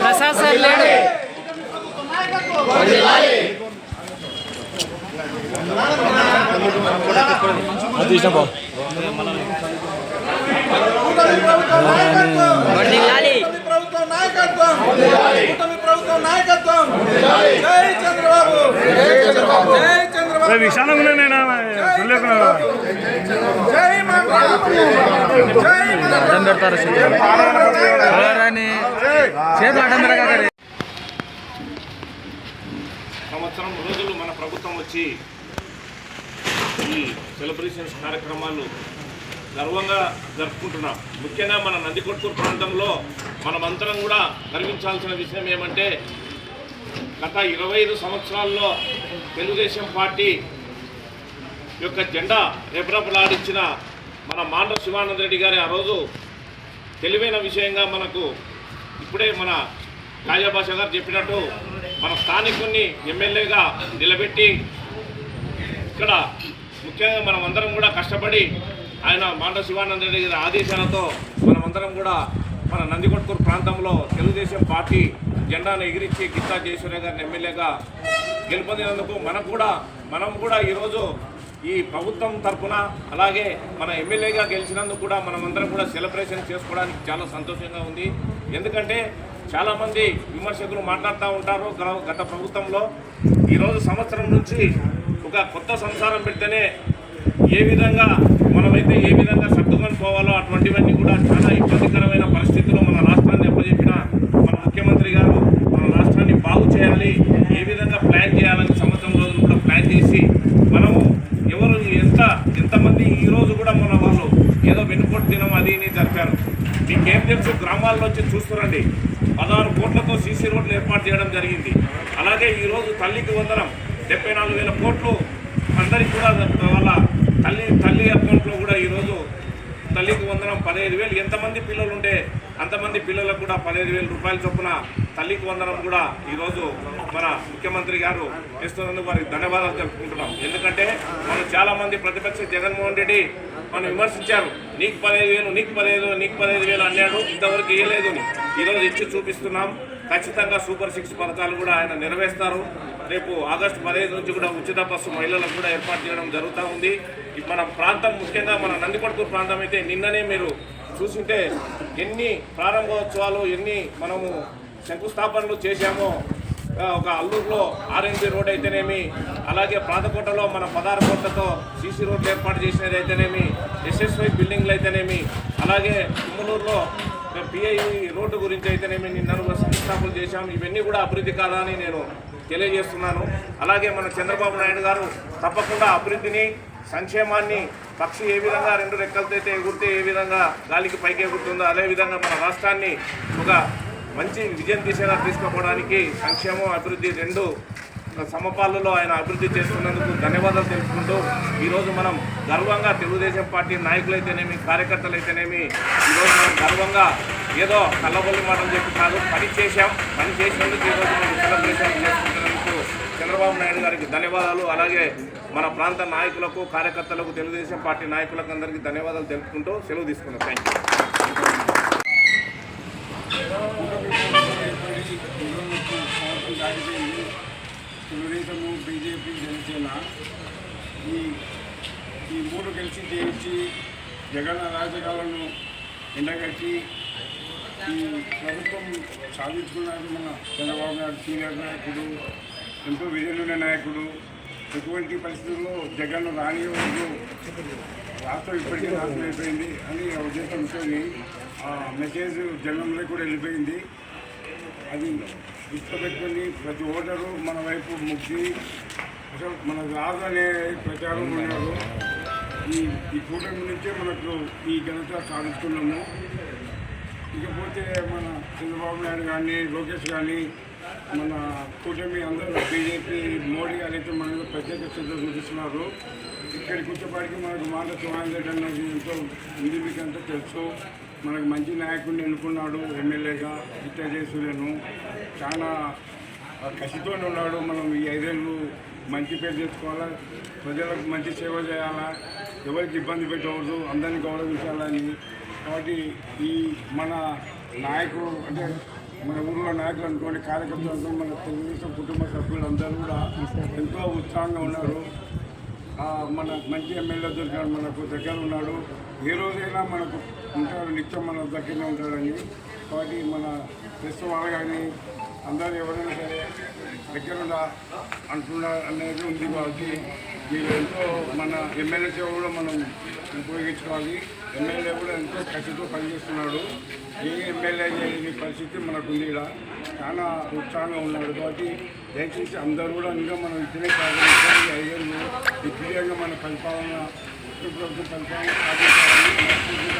Prasad sir లేడు. ప్రభుత్వం నాయకత్వం. జై చంద్రబాబు విశాలంగా నేను చూడలేకున్నా అడ్డం పెడతారు చేతులు అడ్డం సంవత్సరం రోజులు మన ప్రభుత్వం వచ్చి ఈ సెలబ్రేషన్స్ కార్యక్రమాలు గర్వంగా జరుపుకుంటున్నాం. ముఖ్యంగా మన నందికొట్కూరు ప్రాంతంలో మనమంతరం కూడా గర్వించాల్సిన విషయం ఏమంటే గత ఇరవై ఐదు సంవత్సరాల్లో తెలుగుదేశం పార్టీ యొక్క జెండా రెపరెపలాడించిన మన మాండ్ర శివానంద రెడ్డి గారి ఆ రోజు తెలివైన విషయంగా మనకు ఇప్పుడే మన కాజాభాష గారు చెప్పినట్టు మన స్థానికుని ఎమ్మెల్యేగా నిలబెట్టి ఇక్కడ ముఖ్యంగా మనం అందరం కూడా కష్టపడి ఆయన మాండ శివానంద రెడ్డి గారి ఆదేశాలతో మనమందరం కూడా మన నందికొట్కూరు ప్రాంతంలో తెలుగుదేశం పార్టీ జెండాను ఎగిరించి గిత్తా జయేశ్వర గారిని ఎమ్మెల్యేగా గెలుపొందినందుకు మనకు కూడా మనం కూడా ఈరోజు ఈ ప్రభుత్వం తరఫున అలాగే మన ఎమ్మెల్యేగా గెలిచినందుకు కూడా మనమందరం కూడా సెలబ్రేషన్ చేసుకోవడానికి చాలా సంతోషంగా ఉంది. ఎందుకంటే చాలామంది విమర్శకులు మాట్లాడుతూ ఉంటారు గత- గత ప్రభుత్వంలో. ఈరోజు సంవత్సరం నుంచి ఒక కొత్త సంసారం పెడితేనే ఏ విధంగా మనమైతే ఏ విధంగా సర్దుకొని పోవాలో అటువంటివన్నీ కూడా చాలా ఇబ్బందికరమైన పరిస్థితుల్లో మన రాష్ట్రాన్ని అప్పచెప్పిన మన ముఖ్యమంత్రి గారు మన రాష్ట్రాన్ని బాగు చేయాలి ఏ విధంగా ప్లాన్ చేయాలని సంవత్సరం రోజులు కూడా ప్లాన్ చేసి మనము ఎవరు ఎంత ఎంతమంది ఈ రోజు కూడా మన వాళ్ళు ఏదో దినం అది ఇది జరిపారు మీకేం తెలుసు గ్రామాల్లో వచ్చి చూస్తురండి. పదహారు కోట్లతో సీసీ రోడ్లు ఏర్పాటు చేయడం జరిగింది. అలాగే ఈరోజు తల్లికి వందనం డెబ్బై నాలుగు వేల కోట్లు అందరికీ కూడా వాళ్ళ తల్లి తల్లి తల్లికి వందనం పదహైదు వేలు. ఎంతమంది పిల్లలు ఉంటే అంతమంది పిల్లలకు కూడా పదహైదు వేల రూపాయల చొప్పున తల్లికి వందనం కూడా ఈరోజు మన ముఖ్యమంత్రి గారు ఇస్తున్నందుకు వారికి ధన్యవాదాలు తెలుపుకుంటున్నాం. ఎందుకంటే మనం చాలామంది ప్రతిపక్ష జగన్మోహన్ రెడ్డి మనం విమర్శించారు. నీకు పదహైదు వేలు నీకు పదహైదు నీకు పదహైదు వేలు అన్నాడు. ఇంతవరకు ఇవ్వలేదు ఈరోజు ఇచ్చి చూపిస్తున్నాం. ఖచ్చితంగా సూపర్ సిక్స్ పథకాలు కూడా ఆయన నెరవేరుస్తారు. రేపు ఆగస్టు పదహైదు నుంచి కూడా ఉచిత బస్సు మహిళలకు కూడా ఏర్పాటు చేయడం జరుగుతూ ఉంది. మన ప్రాంతం ముఖ్యంగా మన నందికొట్కూరు ప్రాంతం అయితే నిన్ననే మీరు చూసుంటే ఎన్ని ప్రారంభోత్సవాలు ఎన్ని మనము శంకుస్థాపనలు చేశామో ఒక అల్లూరులో ఆర్ఎన్బి రోడ్ అయితేనేమి అలాగే ప్రాతకోటలో మన పదహారు కోట్లతో సీసీ రోడ్లు ఏర్పాటు చేసినది అయితేనేమి ఎస్ఎస్వై బిల్డింగ్లు అయితేనేమి అలాగే తుమ్మలూరులో పిఐ రోడ్డు గురించి అయితేనేమి నిన్న కూడా శంకుస్థాపన చేశాం ఇవన్నీ కూడా అభివృద్ధి కాదా అని నేను తెలియజేస్తున్నాను. అలాగే మన చంద్రబాబు నాయుడు గారు తప్పకుండా అభివృద్ధిని సంక్షేమాన్ని పక్షి ఏ విధంగా రెండు రెక్కలతో అయితే ఎగురితే ఏ విధంగా గాలికి పైకి ఎగురుతుందో అదేవిధంగా మన రాష్ట్రాన్ని ఒక మంచి విజయం దిశగా తీసుకుపోవడానికి సంక్షేమం అభివృద్ధి రెండు సమపాలలో ఆయన అభివృద్ధి చేస్తున్నందుకు ధన్యవాదాలు తెలుపుకుంటూ ఈరోజు మనం గర్వంగా తెలుగుదేశం పార్టీ నాయకులైతేనేమి కార్యకర్తలైతేనేమి ఈరోజు మనం గర్వంగా ఏదో కళ్ళబొల్లి మాటలు చెప్పి కాదు పని చేశాం. పని చేసినందుకు ఈరోజు మనం సెలబ్రేషన్ చేసుకుంటున్నందుకు చంద్రబాబు నాయుడు గారికి ధన్యవాదాలు. అలాగే మన ప్రాంత నాయకులకు కార్యకర్తలకు తెలుగుదేశం పార్టీ నాయకులకు అందరికీ ధన్యవాదాలు తెలుపుకుంటూ సెలవు తీసుకున్నాం thank you Telugudesam BJP Janasena ఈ ఈ మూడు కలిసి చేయించి జగన్ రాజకాలను ఎండగట్టి ఈ ప్రభుత్వం సాధించుకున్నారు మన చంద్రబాబు నాయుడు సీనియర్ నాయకుడు ఎంతో విజయనున్న నాయకుడు. ఎటువంటి పరిస్థితుల్లో జగన్ రానివ్వదు రాష్ట్రం ఇప్పటికీ నాశనం అయిపోయింది అని ఉద్దేశం ఉద్దేశంతో ఆ మెసేజ్ జనంలో కూడా వెళ్ళిపోయింది. అది దృష్టిలో ప్రతి ఓటరు మన వైపు ముగ్గి అసలు మన రాజు అనే ప్రచారం ఉన్నారు. ఈ ఈ కూటమి నుంచే మనకు ఈ ఘనత సాధిస్తున్నాము. చంద్రబాబు నాయుడు కానీ లోకేష్ కానీ మన కూటమి అందరూ బీజేపీ మోడీ గారు అయితే మన ప్రత్యేక శ్రద్ధ చూపిస్తున్నారు. ఇక్కడికి వచ్చేపాటికి మనకు మాట సుమాన్ అనేది ఎంతో ఇది మీకు అంతా తెలుసు. మనకు మంచి నాయకుడిని ఎన్నుకున్నాడు ఎమ్మెల్యేగా విద్యాజయసూర్యను చాలా కసితో ఉన్నాడు. మనం ఈ ఐదేళ్ళు మంచి పేరు తెచ్చుకోవాలా? ప్రజలకు మంచి సేవ చేయాలా? ఎవరికి ఇబ్బంది పెట్టకూడదు? అందరినీ గౌరవించాలని. కాబట్టి ఈ మన నాయకుడు అంటే మన ఊళ్ళో నాయకులు అనుకోండి కార్యకర్తలు మన తెలుగుదేశం కుటుంబ సభ్యులు అందరూ కూడా ఎంతో ఉత్సాహంగా ఉన్నారు. మన మంచి ఎమ్మెల్యే దొరికాడు మనకు దగ్గర ఉన్నాడు. ఏ రోజైనా మనకు ఉంటాడు నిత్యం మన దగ్గరనే ఉంటాడని. కాబట్టి మన ప్రెస్ వాళ్ళు కానీ అందరూ ఎవరైనా సరే దగ్గర అంటున్నారు అనేది ఉంది కాబట్టి మీరు ఎంతో మన ఎమ్మెల్యే సేవ కూడా మనం ఉపయోగించుకోవాలి. ఎమ్మెల్యే కూడా ఎంతో కసితో పనిచేస్తున్నాడు. ఏ ఎమ్మెల్యే చేయని పరిస్థితి మనకు ఉంది ఇక్కడ చాలా ఉత్సాహంగా ఉన్నాడు కాబట్టి దయచేసి అందరూ కూడా ఇంకా మనం ఇతనే కాదు ఈ ఐదేళ్ళు దిగ్విజయంగా మన పరిపాలన ప్రభుత్వం పరిపాలన సాధించాలని